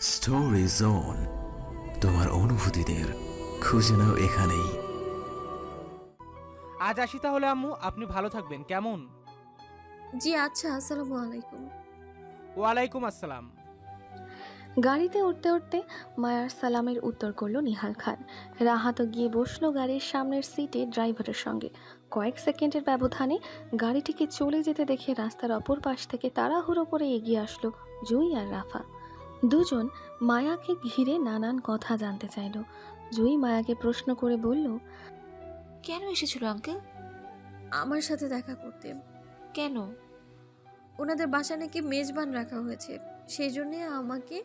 Story zone তোমার অনুভূতিদের খুঁজে নাও এখানেই। আজ আসি তাহলে আম্মু। আপনি ভালো থাকবেন। কেমন? জি আচ্ছা। আসসালামু আলাইকুম। ওয়ালাইকুম আসসালাম। গাড়িতে উঠতে উঠতে মায়ার সালামের উত্তর করল নিহাল খান। রাহাতও গিয়ে বসল গাড়ির সামনের সিটে ড্রাইভারের সঙ্গে। কয়েক সেকেন্ডের ব্যবধানে গাড়িটিকে চলে যেতে দেখে রাস্তার অপর পাশ থেকে তাড়াহুড়ো করে এগিয়ে আসলো জুই আর রাফা। দুজন মায়াকে ঘিরে নানান কথা জানতে চাইল। জুই মায়াকে প্রশ্ন করে বলল কেন এসেছিল আঙ্কেল? আমার সাথে দেখা করতে। কেন? ওনাদের বাসা নাকি মেজবান রাখা হয়েছে। সেই জন্যে আমাকে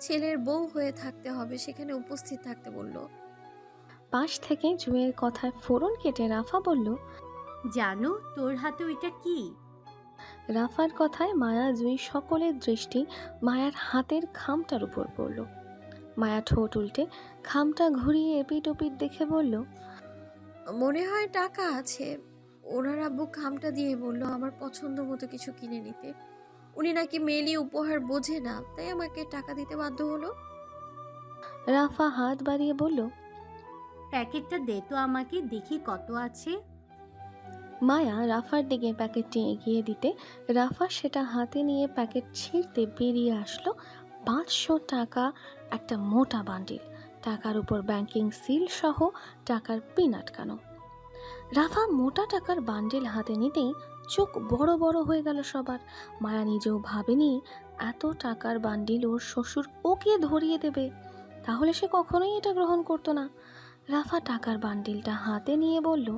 ছেলের বউ হয়ে থাকতে হবে সেখানে উপস্থিত থাকতে বলল। পাশ থেকে জুইয়ের কথায় ফোরন কেটে রাফা বলল জানো তোর হাতে ওইটা কি? রাফার কথায় মায়া জুই সকলের দৃষ্টি মায়ার হাতের খামটার উপর পড়ল। মায়া ঠোঁট উল্টে খামটা ঘুরিয়ে এপিট ওপিট দেখে বলল মনে হয় টাকা আছে। ওনার আব্বু খামটা দিয়ে বলল আমার পছন্দ মতো কিছু কিনে নিতে। উনি নাকি মেলি উপহার বোঝে না তাই আমাকে টাকা দিতে বাধ্য হলো। রাফা হাত বাড়িয়ে বলল প্যাকেটটা দে তো আমাকে দেখি কত আছে। মায়া রাফার দিকে প্যাকেটটি এগিয়ে দিতে, রাফা সেটা হাতে নিয়ে প্যাকেট ছিঁড়তে বেরিয়ে আসলো পাঁচশো টাকা একটা মোটা বান্ডিল, টাকার উপর ব্যাংকিং সিল সহ টাকার পিন আটকানো। রাফা মোটা টাকার বান্ডিল হাতে নিতেই চোখ বড় বড় হয়ে গেল সবার। মায়া নিজেও ভাবেনি এত টাকার বান্ডিল ওর শ্বশুর ওকে ধরিয়ে দেবে, তাহলে সে কখনোই এটা গ্রহণ করতো না। রাফা টাকার বান্ডিলটা হাতে নিয়ে বলল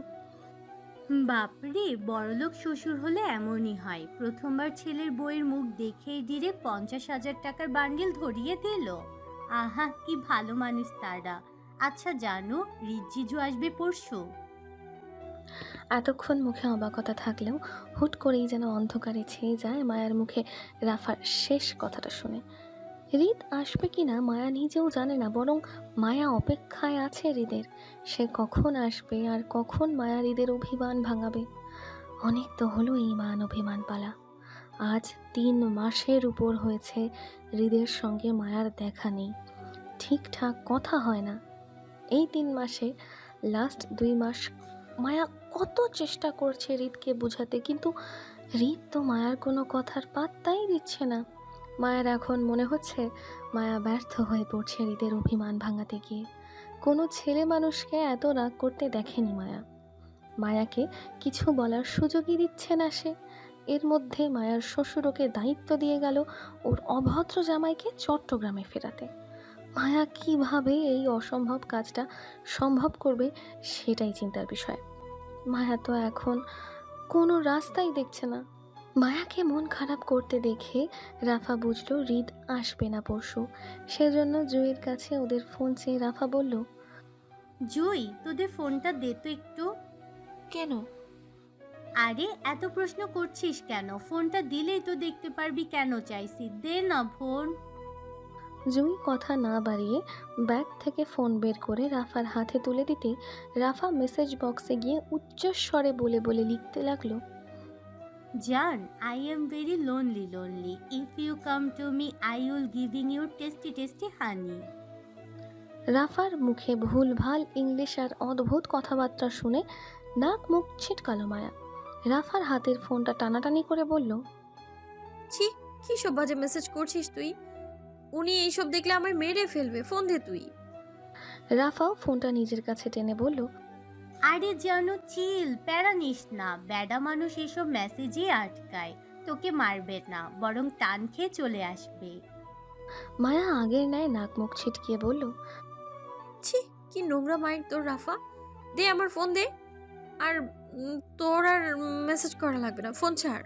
বাপরে, বড়লোক শ্বশুর হলে এমনই হয়। প্রথমবার ছেলের বইয়ের মুখ দেখে ডিরেক্ট পঞ্চাশ হাজার টাকার বান্ডিল ধরিয়ে দিল। আহা, কি ভালো মানুষ তারা। আচ্ছা জানো, রিজিজু আসবে পরশু। এতক্ষণ মুখে অবাকতা থাকলেও হুট করেই যেন অন্ধকারে ছেয়ে যায় মায়ার মুখে রাফার শেষ কথাটা শুনে। হৃদ আসবে কিনা মায়া নিজেও জানে না, বরং মায়া অপেক্ষায় আছে হৃদের। সে কখন আসবে আর কখন মায়া হৃদের অভিমান ভাঙাবে? অনেক তো হলো এই মান অভিমান পালা। আজ তিন মাসের উপর হয়েছে হৃদের সঙ্গে মায়ার দেখা নেই। ঠিকঠাক কথা হয় না। এই তিন মাসে লাস্ট দুই মাস, মায়া কত চেষ্টা করছে হৃদকে বোঝাতে, কিন্তু হৃদ তো মায়ার কোনো কথার পাত্তাই দিচ্ছে না। মায়ের এখন মনে হচ্ছে মায়া ব্যর্থ হয়ে পড়ছে হৃদের অভিমান ভাঙাতে গিয়ে। কোনো ছেলে মানুষকে এত রাগ করতে দেখেনি মায়া। মায়াকে কিছু বলার সুযোগই দিচ্ছে না সে। এর মধ্যে মায়ার শ্বশুর ওকে দায়িত্ব দিয়ে গেল ওর অভদ্র জামাইকে চট্টগ্রামে ফেরাতে। মায়া কীভাবে এই অসম্ভব কাজটা সম্ভব করবে সেটাই চিন্তার বিষয়। মায়া তো এখন কোনো রাস্তাই দেখছে না। মায়াকে মন খারাপ করতে দেখে রাফা বুঝলো হৃদ আসবে না পরশু। সেজন্য জুয়ের কাছে ওদের ফোন চেয়ে রাফা বলল জুই তোদের ফোনটা দে তো একটু। কেন? আরে এত প্রশ্ন করছিস কেন? ফোনটা দিলেই তো দেখতে পারবি কেন চাইছি। দে না ফোন। জুই কথা না বাড়িয়ে ব্যাগ থেকে ফোন বের করে রাফার হাতে তুলে দিতেই রাফা মেসেজ বক্সে গিয়ে উচ্চস্বরে বলে বলে লিখতে লাগল জান I am very lonely lonely if you come to me I will giving you tasty tasty honey রাফার মুখে ভুলভাল ইংলিশ আর অদ্ভুত কথাবার্তা শুনে নাক মুখ ছিটকালো মায়া। রাফার হাতের ফোনটা টানাটানি করে বলল ছি কি সব বাজে মেসেজ করছিস তুই? উনি এইসব দেখলে আমায় মেরে ফেলবে ফোন দে তুই। রাফাও ফোনটা নিজের কাছে টেনে বলল আরে জানো চিল প্যারা নিস না। ব্যাডা মানুষ এসব মেসেজই আটকায়। তোকে মারবে না বরং টান খেয়ে চলে আসবে। মায়া আগের ন্যায় নাক মুখ ছিটকিয়ে বলল ছি কি নোংরা মাইন্ড তোর রাফা। দে আমার ফোন দে। আর উম, তোর আর মেসেজ করা লাগবে না। ফোন ছাড়।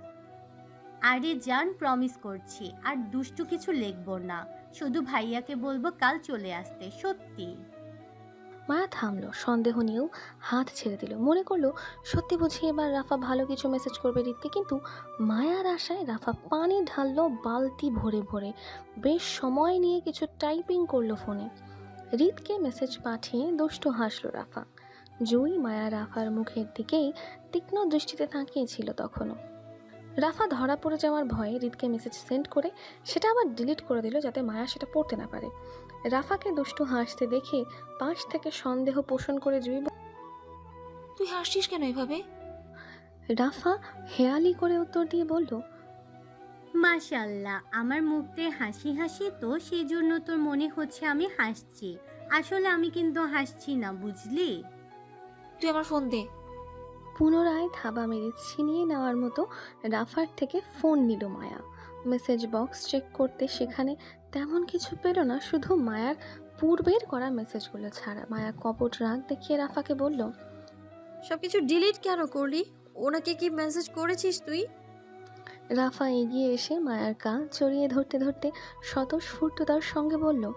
আরে জান প্রমিস করছি। আর দুষ্টু কিছু লিখব না। শুধু ভাইয়াকে বলব কাল চলে আসতে সত্যি। মায়া থামলো, সন্দেহ নিয়েও হাত ছেড়ে দিল। মনে করল, সত্যি বুঝি এবার রাফা ভালো কিছু মেসেজ করবে রিতকে কিন্তু মায়ার আশায় রাফা পানি ঢাললো, বালতি ভরে ভরে। বেশ সময় নিয়ে কিছু টাইপিং করল ফোনে রিতকে মেসেজ পাঠিয়ে দুষ্টু হাসলো রাফা। জুই মায়া রাফার মুখের দিকেই তীক্ষ্ণ দৃষ্টিতে তাকিয়েছিল তখনও। রাফা ধরা পড়ে যাওয়ার ভয়ে রিতকে মেসেজ সেন্ড করে সেটা আবার ডিলিট করে দিল যাতে মায়া সেটা পড়তে না পারে। রাফাকে দুষ্টু হাসতে দেখে পাশ থেকে সন্দেহ পোষণ করে জুই তুই হাসছিস কেন এভাবে? রাফা হেয়ালি করে উত্তর দিয়ে বলল মাশাল্লাহ আমার মুখতে হাসি হাসি তো সেই জন্য তোর মনে হচ্ছে আমি হাসছি। আসলে আমি কিন্তু হাসছি না বুঝলি? তুই আমার ফোন দে। পুনরায় থাবা মেরে ছিনিয়ে নেওয়ার মতো রাফার থেকে ফোন নিল মায়া। মেসেজ বক্স চেক করতে সেখানে তেমন কিছু পেল না শুধু মায়ার পূর্বের করা মেসেজগুলো ছাড়া। মায়া কপট রাগ দেখিয়ে রাফাকে বলল সব কিছু ডিলিট কেন করলি? ওনাকে কি মেসেজ করেছিস তুই? রাফা এগিয়ে এসে মায়ার কান চড়িয়ে ধরতে ধরতে স্বতঃস্ফূর্ততার সঙ্গে বলল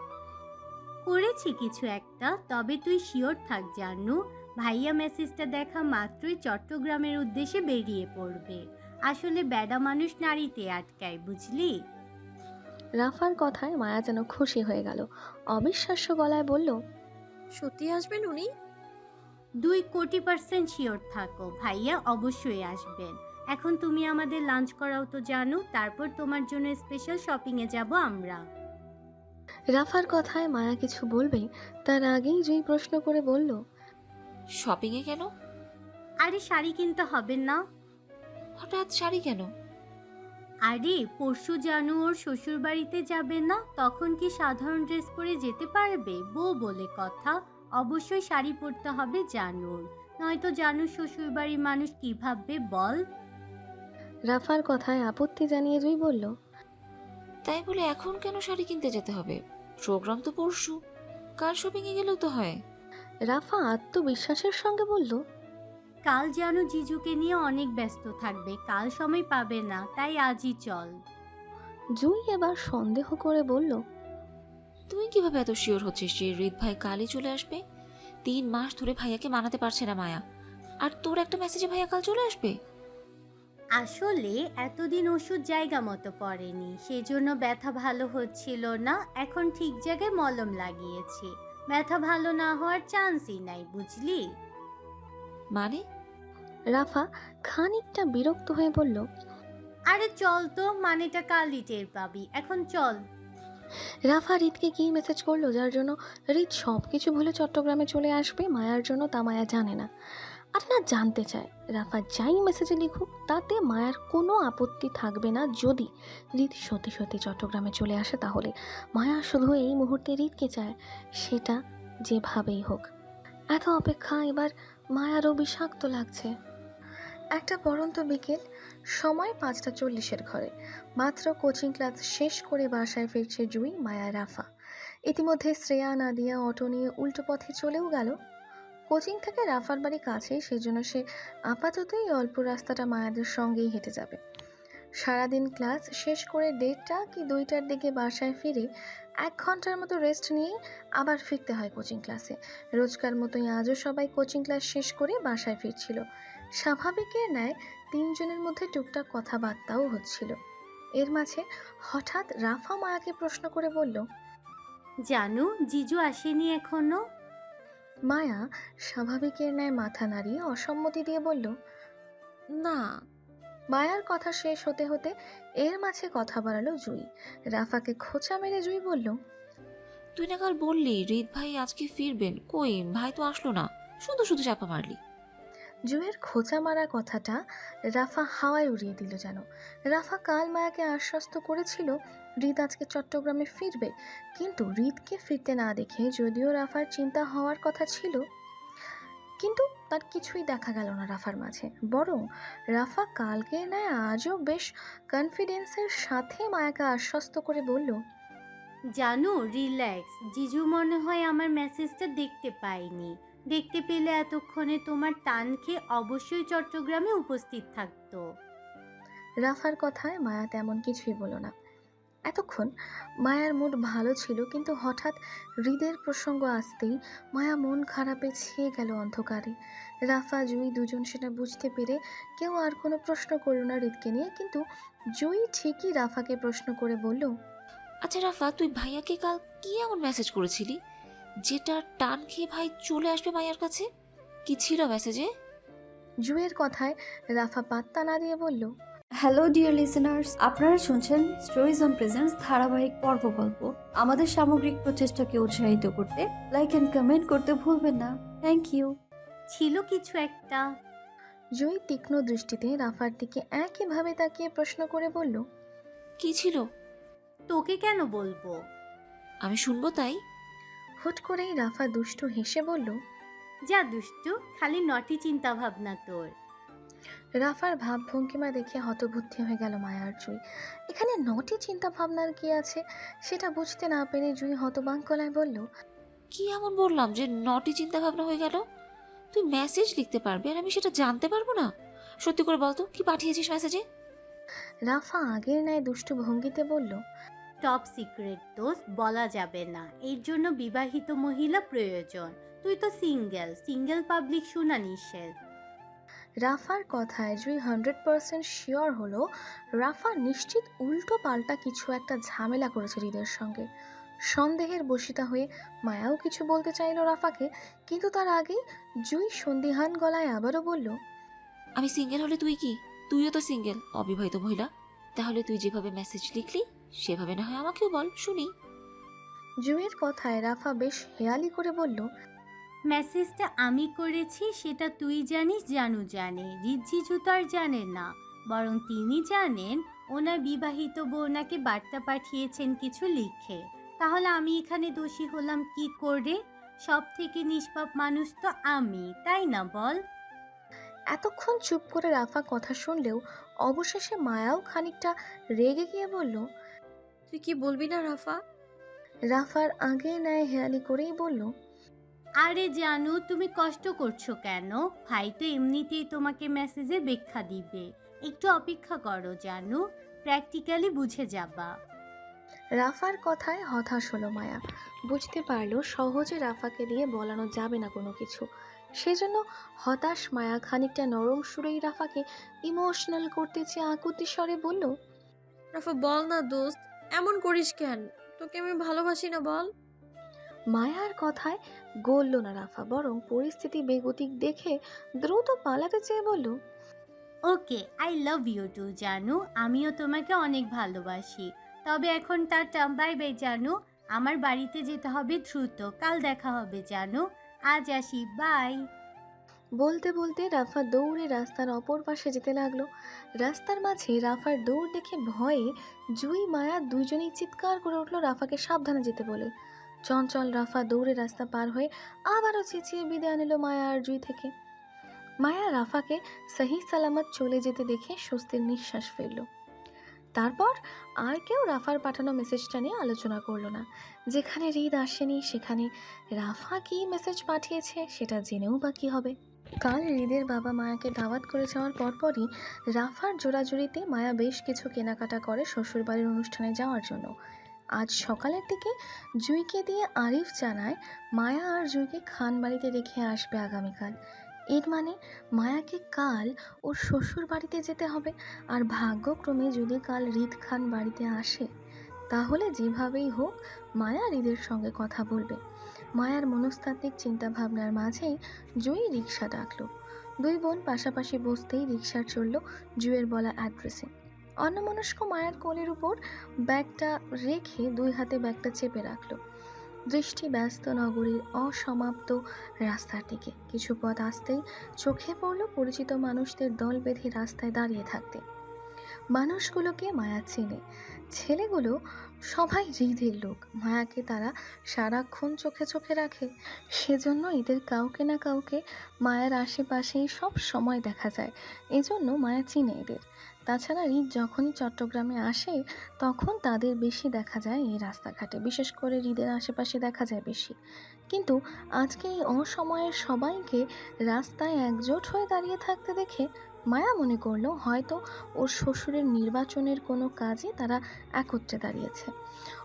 করেছি কিছু একটা তবে তুই শিওর থাক জানু ভাইয়া মেসেজটা দেখা মাত্রই চট্টগ্রামের উদ্দেশ্যে বেরিয়ে পড়বে। আসলে বেডা মানুষ নারীতে আটকায় বুঝলি? রাফার কথায় মায়া যেন খুশি হয়ে গেল। অবিশ্বাস্য গলায় বলল সত্যি আসবেন উনি? দুই কোটি পার্সেন্ট শিওর থাকো ভাইয়া অবশ্যই আসবেন। এখন তুমি আমাদের লাঞ্চ করাও তো জানো তারপর তোমার জন্য স্পেশাল শপিংয়ে যাব আমরা। রাফার কথায় মায়া কিছু বলবে তার আগেই জুই প্রশ্ন করে বলল শপিংয়ে কেন? আরে শাড়ি কিনতে হবে না। হঠাৎ শাড়ি কেন? আরে পরশু জানু ওর শ্বশুর বাড়িতে যাবে না? তখন কি সাধারণ ড্রেস পরে যেতে পারবে? বউ বলে কথা। অবশ্যই শাড়ি পরতে হবে জানুর। নয়তো জানু শ্বশুর বাড়ির মানুষ কি ভাববে বল? রাফার কথায় আপত্তি জানিয়ে জুই বলল তাই বলে এখন কেন শাড়ি কিনতে যেতে হবে? প্রোগ্রাম তো পরশু। কার শপিংয়ে গেলেও তো হয়। রাফা আত্মবিশ্বাসের সঙ্গে বলল কাল যেন জিজুকে নিয়ে অনেক ব্যস্ত থাকবে কাল সময় পাবে না তাই আজই চল। জুই এবার সন্দেহ করে বলল তুমি কীভাবে এত শিওর হচ্ছিস যে হৃদ ভাই কালই চলে আসবে? তিন মাস ধরে ভাইয়াকে মানাতে পারছে না মায়া। আর তোর একটা মেসেজে ভাইয়া কাল চলে আসবে? আসলে এতদিন ওষুধ জায়গা মতো পড়েনি সেজন্য ব্যথা ভালো হচ্ছিল না এখন ঠিক জায়গায় মলম লাগিয়েছি। ব্যথা ভালো না হওয়ার চান্সই নাই বুঝলি? মানে? রাফা খানিকটা বিরক্ত হয়ে বলল আরে চল তো মানেটা কালই টের পাবি। এখন চল। রাফা রিতকে কি মেসেজ করল যার জন্য রিত সব কিছু ভুলে চট্টগ্রামে চলে আসবে মায়ার জন্য তা মায়া জানে না। আর না জানতে চায় রাফা যাই মেসেজে লিখুক তাতে মায়ার কোনো আপত্তি থাকবে না। যদি রিত সত্যি সত্যি চট্টগ্রামে চলে আসে তাহলে মায়া শুধু এই মুহূর্তে রিতকে চায় সেটা যেভাবেই হোক। এত অপেক্ষা এবার মায়ারও বিষাক্ত লাগছে। একটা পরন্ত বিকেল, সময় পাঁচটা চল্লিশের ঘরে। মাত্র কোচিং ক্লাস শেষ করে বাসায় ফিরছে জুই, মায়া, রাফা। ইতিমধ্যে শ্রেয়া, নাদিয়া, অটো নিয়ে উল্টো পথে চলেও গেল। কোচিং থেকে রাফার বাড়ি কাছেই সেজন্য সে আপাততই অল্প রাস্তাটা মায়াদের সঙ্গেই হেঁটে যাবে। সারাদিন ক্লাস শেষ করে দেড়টা কি দুইটার দিকে বাসায় ফিরে এক ঘণ্টার মতো রেস্ট নিয়ে আবার ফিরতে হয় কোচিং ক্লাসে। রোজকার মতোই আজও সবাই কোচিং ক্লাস শেষ করে বাসায় ফিরছিল। স্বাভাবিকের ন্যায় তিনজনের মধ্যে টুকটাক কথাবার্তাও হচ্ছিল। এর মাঝে হঠাৎ রাফা মায়াকে প্রশ্ন করে বলল জানু জিজু আসেনি এখনও? মায়া স্বাভাবিকের ন্যায় মাথা নাড়িয়ে অসম্মতি দিয়ে বলল না। মায়ার কথা শেষ হতে হতে এর মাঝে কথা বাড়ালো জুই। রাফাকে খোঁচা মেরে জুই বলল তুই না কাল বললি হৃদ ভাই আজকে ফিরবেন। কই ভাই তো আসলো না। শুধু শুধু চাপা মারলি। জুয়ের খোঁচা মারা কথাটা রাফা হাওয়ায় উড়িয়ে দিল যেন। রাফা কাল মায়াকে আশ্বস্ত করেছিল হৃদ আজকে চট্টগ্রামে ফিরবে, কিন্তু হৃদকে ফিরতে না দেখে যদিও রাফার চিন্তা হওয়ার কথা ছিল, কিন্তু তার কিছুই দেখা গেল না রাফার মাঝে। বরং রাফা কালকে নেয়, আজও বেশ কনফিডেন্সের সাথে মায়াকে আশ্বস্ত করে বলল, জানো রিল্যাক্স জিজু মনে হয় আমার মেসেজটা দেখতে পাইনি দেখতে পেলে এতক্ষণে তোমার টান খেয়ে অবশ্যই চট্টগ্রামে উপস্থিত থাকতো। রাফার কথায় মায়া তেমন কিছুই বলো না। এতক্ষণ মায়ার মুড ভালো ছিল কিন্তু হঠাৎ হৃদের প্রসঙ্গ আসতেই মায়া মন খারাপে ছেয়ে গেল অন্ধকারে। রাফা জুই দুজন সেটা বুঝতে পেরে কেউ আর কোনো প্রশ্ন করল না হৃদকে নিয়ে কিন্তু জুই ঠিকই রাফাকে প্রশ্ন করে বলল আচ্ছা রাফা তুই ভাইয়াকে কাল কি এমন মেসেজ করেছিলি? যেটা টান খেয়ে ভাই চলে আসবে মায়ের কাছে? কি ছিল মেসেজে জুয়ের কথায় রাফা পাত্তা না দিয়ে বলল হ্যালো ডিয়ার লিসেনার্স আপনারা শুনছেন স্টোরিজ অন প্রেজেন্স ধারাবাহিক পর্ব গল্প। আমাদের সামগ্রিক প্রচেষ্টাকে উৎসাহিত করতে লাইক অ্যান্ড কমেন্ট করতে ভুলবেন না। থ্যাংক ইউ ছিল কিছু একটা। জুই তীক্ষ্ণ দৃষ্টিতে রাফার দিকে একইভাবে তাকিয়ে প্রশ্ন করে বলল কি ছিল? তোকে কেন বলব? আমি শুনব তাই? হুট করেই রাফা দুষ্টু হেসে বলল যা দুষ্টু খালি নটি চিন্তা ভাবনা তোর। রাফার ভাবভঙ্গিমা দেখে হতবুদ্ধি হয়ে গেল মায়ার জুই। এখানে নটি চিন্তা ভাবনার কি আছে সেটা বুঝতে না পেরে জুই হতবাক গলায় বলল কি এমন বললাম যে নটি চিন্তা ভাবনা হয়ে গেল? তুই মেসেজ লিখতে পারবি আর আমি সেটা জানতে পারব না? সত্যি করে বলতো কি পাঠিয়েছিস মেসেজে রাফা আগের ন্যায় দুষ্টু ভঙ্গিতে বলল টপ সিক্রেট দোস্ত বলা যাবে না। এর জন্য বিবাহিত মহিলা প্রয়োজন। তুই তো সিঙ্গেল সিঙ্গেল পাবলিক শোনা নিষেধ রাফার কথায় জুই হান্ড্রেড পার্সেন্ট শিওর হলো রাফা নিশ্চিত উল্টো পাল্টা কিছু একটা ঝামেলা করেছে হৃদের সঙ্গে। সন্দেহের বশিতা হয়ে মায়াও কিছু বলতে চাইলো রাফাকে কিন্তু তার আগেই জুই সন্দিহান গলায় আবারও বলল আমি সিঙ্গেল হলে তুই কি? তুইও তো সিঙ্গেল অবিবাহিত মহিলা। তাহলে তুই যেভাবে মেসেজ লিখলি সেভাবে না হয় আমাকেও বল শুনি। জুইয়ের কথায় রাফা বেশ হেয়ালি করে বলল মেসেজটা আমি করেছি সেটা তুই জানিস জানু জানে। রিজ্জি তো আর জানে না বরং তিনি জানেন ওনার বিবাহিত বোনাকে বার্তা পাঠিয়েছেন কিছু লিখে। তাহলে আমি এখানে দোষী হলাম কি করে? সব থেকে নিষ্পাপ মানুষ তো আমি তাই না বল? এতক্ষণ চুপ করে রাফা কথা শুনলেও অবশেষে মায়াও খানিকটা রেগে গিয়ে বলল তুই কি বলবি না রাফা? রাফার আগে ন্যায় হেয়ালি করেই বলল আরে জানু তুমি কষ্ট করছ কেন? ভাই তো এমনিতেই তোমাকে মেসেজে ব্যাখ্যা দিবে। একটু অপেক্ষা করো জানু প্র্যাকটিক্যালি বুঝে যাবা। রাফার কথায় হতাশ হলো মায়া। বুঝতে পারল সহজে রাফাকে দিয়ে বলানো যাবে না কোনো কিছু। সেজন্য হতাশ মায়া খানিকটা নরম সুরেই রাফাকে ইমোশনাল করতে চেয়ে আকুতি স্বরে বলল রাফা বল না দোস্ত। এমন করিস কেন? তোকে আমি ভালোবাসি না বল। মায়ার কথায় গলল না রাফা বরং পরিস্থিতি বেগতিক দেখে দ্রুত পালাতে চেয়ে বলল okay I love you too জানু। আমিও তোমাকে অনেক ভালোবাসি। তবে এখন টাটা বাই বাই জানু। আমার বাড়িতে যেতে হবে দ্রুত। কাল দেখা হবে জানু। আজ আসি বাই বলতে বলতে রাফা দৌড়ে রাস্তার অপর পাশে যেতে লাগল। রাস্তার মাঝে রাফার দৌড় দেখে ভয়ে জুই মায়া দুইজনেই চিৎকার করে উঠল রাফাকে সাবধানে যেতে বলে। চঞ্চল রাফা দৌড়ে রাস্তা পার হয়ে আবারও চেঁচিয়ে বিদায় নিল মায়া আর জুই থেকে। মায়া রাফাকে সহি সালামত চলে যেতে দেখে স্বস্তির নিঃশ্বাস ফেলল। তারপর আর কেউ রাফার পাঠানো মেসেজটা নিয়ে আলোচনা করল না। যেখানে রিদ আসেনি, সেখানে রাফা কি মেসেজ পাঠিয়েছে সেটা জেনেও বা কী হবে? কাল হৃদের বাবা মায়াকে দাওয়াত করে যাওয়ার পরপরই রাফার জোড়াজুড়িতে মায়া বেশ কিছু কেনাকাটা করে শ্বশুরবাড়ির অনুষ্ঠানে যাওয়ার জন্য। আজ সকালের দিকে জুইকে দিয়ে আরিফ জানায়, মায়া আর জুইকে খান বাড়িতে রেখে আসবে আগামীকাল। এর মানে মায়াকে কাল ওর শ্বশুর বাড়িতে যেতে হবে। আর ভাগ্যক্রমে যদি কাল হৃদ খান বাড়িতে আসে, তাহলে যেভাবেই হোক মায়া হৃদের সঙ্গে কথা বলবে। মায়ার মনস্তাত্ত্বিক চিন্তাভাবনার মাঝেই জুই রিক্সা ডাকলো। দুই বোন পাশাপাশি বসতেই রিক্সা চলল জুয়ের বলা অ্যাড্রেসে। অন্যমনস্ক মায়ের কোলের উপর ব্যাগটা রেখে দুই হাতে ব্যাগটা চেপে রাখল। দৃষ্টি ব্যস্ত নগরীর অসমাপ্ত রাস্তার দিকে। কিছু পথ আসতেই চোখে পড়ল পরিচিত মানুষদের দল বেঁধে রাস্তায় দাঁড়িয়ে থাকতে। মানুষগুলোকে মায়া চেনে। ছেলেগুলো সবাই হৃদের লোক। মায়াকে তারা সারাক্ষণ চোখে চোখে রাখে। সেজন্য এদের কাউকে না কাউকে মায়ের আশেপাশেই সব সময় দেখা যায়। এজন্য মায়া চিনে এদের। তাছাড়া ঈদ যখনই চট্টগ্রামে আসে, তখন তাদের বেশি দেখা যায় এই রাস্তাঘাটে। বিশেষ করে ঈদের আশেপাশে দেখা যায় বেশি। কিন্তু আজকে এই অসময়ের সবাইকে রাস্তায় একজোট হয়ে দাঁড়িয়ে থাকতে দেখে মায়া মনে করল হয়তো ওর শ্বশুরের নির্বাচনের কোনো কাজে তারা একত্রে দাঁড়িয়েছে।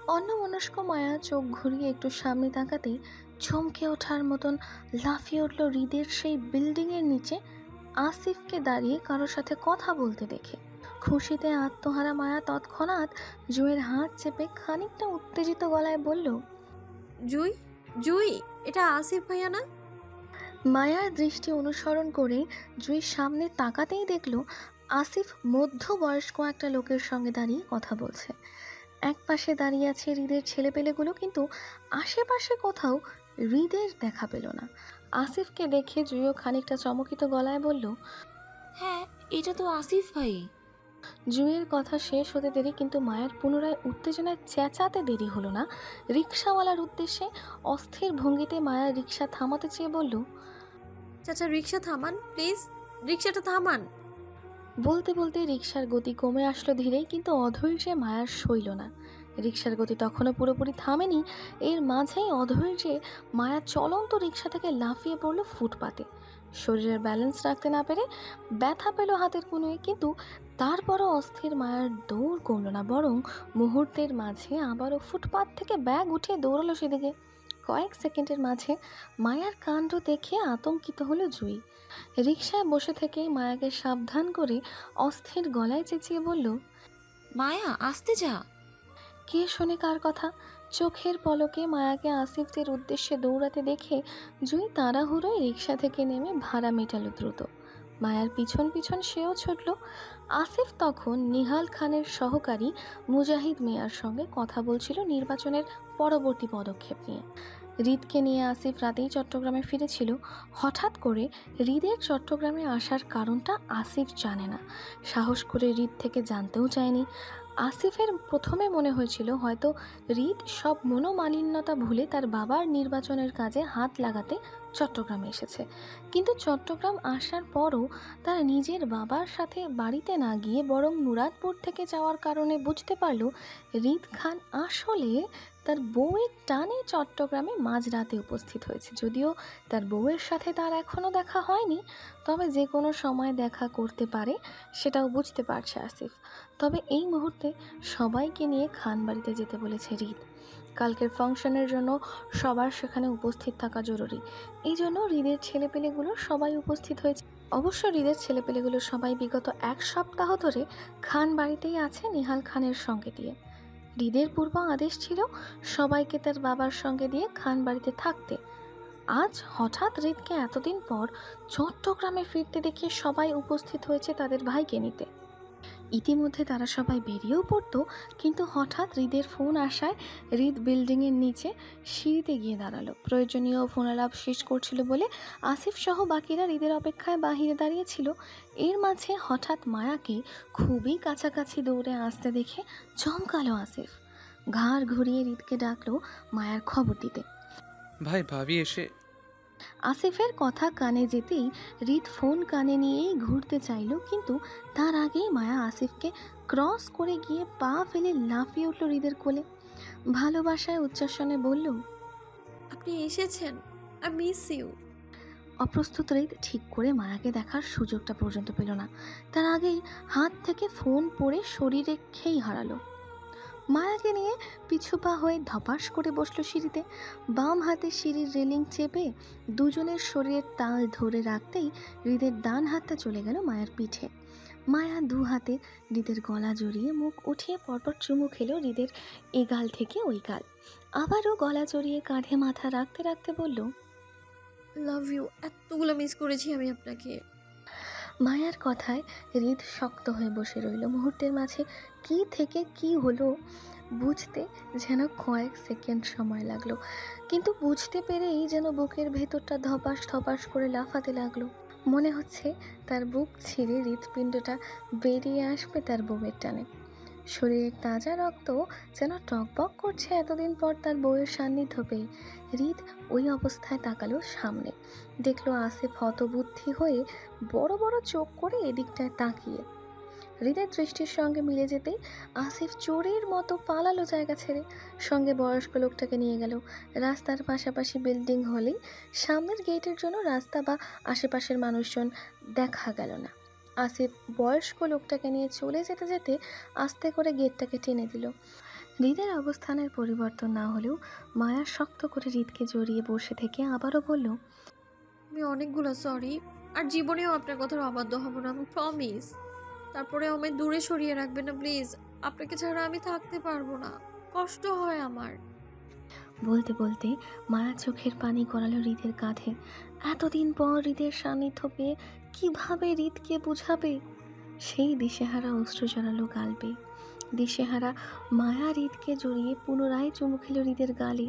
অন্য মনস্ক মায়া চোখ ঘুরিয়ে একটু সামনে তাকাতেই চমকে ওঠার মতন লাফিয়ে উঠল হৃদের সেই বিল্ডিংয়ের নিচে। আসিফকে দাঁড়িয়ে কারোর সাথে কথা বলতে দেখে। খুশিতে আত্মহারা মায়া তৎক্ষণাৎ জুয়ের হাত চেপে খানিকটা উত্তেজিত গলায় বলল, জুই জুই, এটা আসিফ ভাইয়া না? মায়ার দৃষ্টি অনুসরণ করে জুই সামনে তাকাতেই দেখল আসিফ মধ্যবয়স্ক একটা লোকের সঙ্গে দাঁড়িয়ে কথা বলছে। এক পাশে দাঁড়িয়ে আছে হৃদের ছেলেপেলেগুলো কিন্তু আশেপাশে কোথাও হৃদের দেখা পেল না। আসিফকে দেখে জুইও খানিকটা চমকিত গলায় বলল হ্যাঁ এটা তো আসিফ ভাই। জুইয়ের কথা শেষ হতে দেরি কিন্তু মায়ের পুনরায় উত্তেজনায় চেঁচাতে দেরি হলো না। রিক্সাওয়ালার উদ্দেশ্যে অস্থির ভঙ্গিতে মায়া রিক্সা থামাতে চেয়ে বলল চাচা রিক্সা থামান প্লিজ রিক্সাটা থামান। বলতে বলতে রিক্সার গতি কমে আসলো ধীরেই কিন্তু অধৈর্যে মায়ার সইল না। রিক্সার গতি তখনও পুরোপুরি থামেনি, এর মাঝেই অধৈর্যে মায়া চলন্ত রিক্সা থেকে লাফিয়ে পড়ল ফুটপাতে। শরীরের ব্যালেন্স রাখতে না পেরে ব্যথা পেল হাতের কোনোয় কিন্তু তারপরও অস্থির মায়ার দৌড় কমলো না, বরং মুহূর্তের মাঝে আবারও ফুটপাত থেকে ব্যাগ উঠিয়ে দৌড়ালো সেদিকে। কয়েক সেকেন্ডের মাঝে মায়ার কাণ্ড দেখে আতঙ্কিত হলো জুই। রিকশায় বসে থেকেই মায়াকে সাবধান করে অস্থির গলায় চেঁচিয়ে বলল মায়া আসতে যা। কে শোনে কার কথা? চোখের পলকে মায়াকে আসিফদের উদ্দেশ্যে দৌড়াতে দেখে জুই তাড়াহুড়োয় রিক্সা থেকে নেমে ভাড়া মেটালো দ্রুত। মায়ার পিছন পিছন সেও ছুটল। আসিফ তখন নিহাল খানের সহকারী মুজাহিদ মিয়ার সঙ্গে কথা বলছিল নির্বাচনের পরবর্তী পদক্ষেপ নিয়ে। হৃদকে নিয়ে আসিফ রাতেই চট্টগ্রামে ফিরেছিল। হঠাৎ করে হৃদের চট্টগ্রামে আসার কারণটা আসিফ জানে না। সাহস করে হৃদ থেকে জানতেও চায়নি। আসিফের প্রথমে মনে হয়েছিল হয়তো হৃদ সব মনোমালিন্যতা ভুলে তার বাবার নির্বাচনের কাজে হাত লাগাতে চট্টগ্রামে এসেছে। কিন্তু চট্টগ্রাম আসার পরও তার নিজের বাবার সাথে বাড়িতে না গিয়ে বরং মুরাদপুর থেকে যাওয়ার কারণে বুঝতে পারল হৃদ খান আসলে তার বউয়ের টানে চট্টগ্রামে মাঝরাতে উপস্থিত হয়েছে। যদিও তার বউয়ের সাথে তার এখনও দেখা হয়নি, তবে যে কোনো সময় দেখা করতে পারে, সেটাও বুঝতে পারছে আসিফ। তবে এই মুহূর্তে সবাইকে নিয়ে খান বাড়িতে যেতে বলেছে হৃদ কালকের ফাংশনের জন্য সবার সেখানে উপস্থিত থাকা জরুরি। এই জন্য হৃদের ছেলেপেলেগুলো সবাই উপস্থিত হয়েছে। অবশ্য হৃদের ছেলেপেলেগুলো সবাই বিগত এক সপ্তাহ ধরে খান বাড়িতেই আছে নিহাল খানের সঙ্গে দিয়ে। হৃদের পূর্ব আদেশ ছিল সবাইকে তার বাবার সঙ্গে দিয়ে খান বাড়িতে থাকতে। আজ হঠাৎ হৃদকে এতদিন পর চট্টগ্রামে ফিরতে দেখে সবাই উপস্থিত হয়েছে তাদের ভাইকে নিতে। ইতিমধ্যে তারা সবাই বেরিয়েও পড়তো, কিন্তু হঠাৎ হৃদের ফোন আসায় হৃদ বিল্ডিংয়ের নিচে সিঁড়িতে গিয়ে দাঁড়াল। প্রয়োজনীয় ফোনালাপ শেষ করছিল বলে আসিফ সহ বাকিরা হৃদের অপেক্ষায় বাহিরে দাঁড়িয়েছিল। এর মাঝে হঠাৎ মায়াকে খুবই কাছাকাছি দৌড়ে আসতে দেখে চমকালো আসিফ। ঘাড় ঘুরিয়ে হৃদকে ডাকলো মায়ার খবর দিতে। ভাই, ভাবি এসে আসিফের কথা কানে যেতেই হৃদ ফোন কানে নিয়েই ঘুরতে চাইলো কিন্তু তার আগেই মায়া আসিফকে ক্রস করে গিয়ে পা ফেলে লাফিয়ে উঠল হৃদের কোলে। ভালোবাসায় উচ্চাসনে বলল আপনি এসেছেন। আই মিস ইউ অপ্রস্তুত হৃদ ঠিক করে মায়াকে দেখার সুযোগটা পর্যন্ত পেল না। তার আগেই হাত থেকে ফোন পড়ে শরীরে খেই হারালো। মায়াকে নিয়ে পিছু পা হয়ে ধপাস করে বসল সিঁড়িতে। বাম হাতে সিঁড়ির রেলিং চেপে দুজনের শরীরের তাল ধরে রাখতেই হৃদের ডান হাতটা চলে গেল মায়ের পিঠে। মায়া দু হাতে হৃদের গলা জড়িয়ে মুখ উঠিয়ে পরপর চুমু খেলো হৃদের এ গাল থেকে ওই গাল। আবারও গলা জড়িয়ে কাঁধে মাথা রাখতে রাখতে বলল লাভ ইউ এতগুলো মিস করেছি আমি আপনাকে। মায়ার কথায় হৃদ শক্ত হয়ে বসে রইল। মুহূর্তের মাঝে কি থেকে কি হলো বুঝতে যেন কয়েক সেকেন্ড সময় লাগল। কিন্তু বুঝতে পেরেই যেন বুকের ভেতরটা ধপাস ধপাস করে লাফাতে লাগল। মনে হচ্ছে তার বুক ছিঁড়ে হৃৎপিণ্ডটা বেরিয়ে আসবে তার বউয়ের টানে। শরীরের তাজা রক্ত যেন টকবক করছে এতদিন পর তার বউয়ের সান্নিধ্য পেয়ে। হৃদ ওই অবস্থায় তাকালো সামনে। দেখল আসিফ হতবুদ্ধি হয়ে বড় বড় চোখ করে এদিকটায় তাকিয়ে। হৃদের দৃষ্টির সঙ্গে মিলে যেতেই আসিফ চোরের মতো পালালো জায়গা ছেড়ে। সঙ্গে বয়স্ক লোকটাকে নিয়ে গেল। রাস্তার পাশাপাশি বিল্ডিং হলেই সামনের গেটের জন্য রাস্তা বা আশেপাশের মানুষজন দেখা গেল না। আসিফ বয়স্ক লোকটাকে নিয়ে চলে যেতে যেতে আস্তে করে গেটটাকে টেনে দিল। হৃদের অবস্থানের পরিবর্তন না হলেও মায়া শক্ত করে হৃদকে জড়িয়ে বসে থেকে আবারও বলল, আমি অনেকগুলো সরি আর জীবনেও আপনার কথার অবাধ্য হব না, আমি প্রমিস তারপরে আমায় দূরে সরিয়ে রাখবে না, প্লিজ। আপনাকে ছাড়া আমি থাকতে পারব না। কষ্ট হয় আমার। বলতে বলতে মায়া চোখের পানি গড়ালো হৃদের কাঁধে। এতদিন পর হৃদের সান্নিধ্য পেয়ে কীভাবে হৃদকে বুঝাবে? সেই দিশেহারা অশ্রু জড়ালো গালবে দিশেহারা মায়া হৃদকে জড়িয়ে পুনরায় চুমু খেল হৃদের গালে।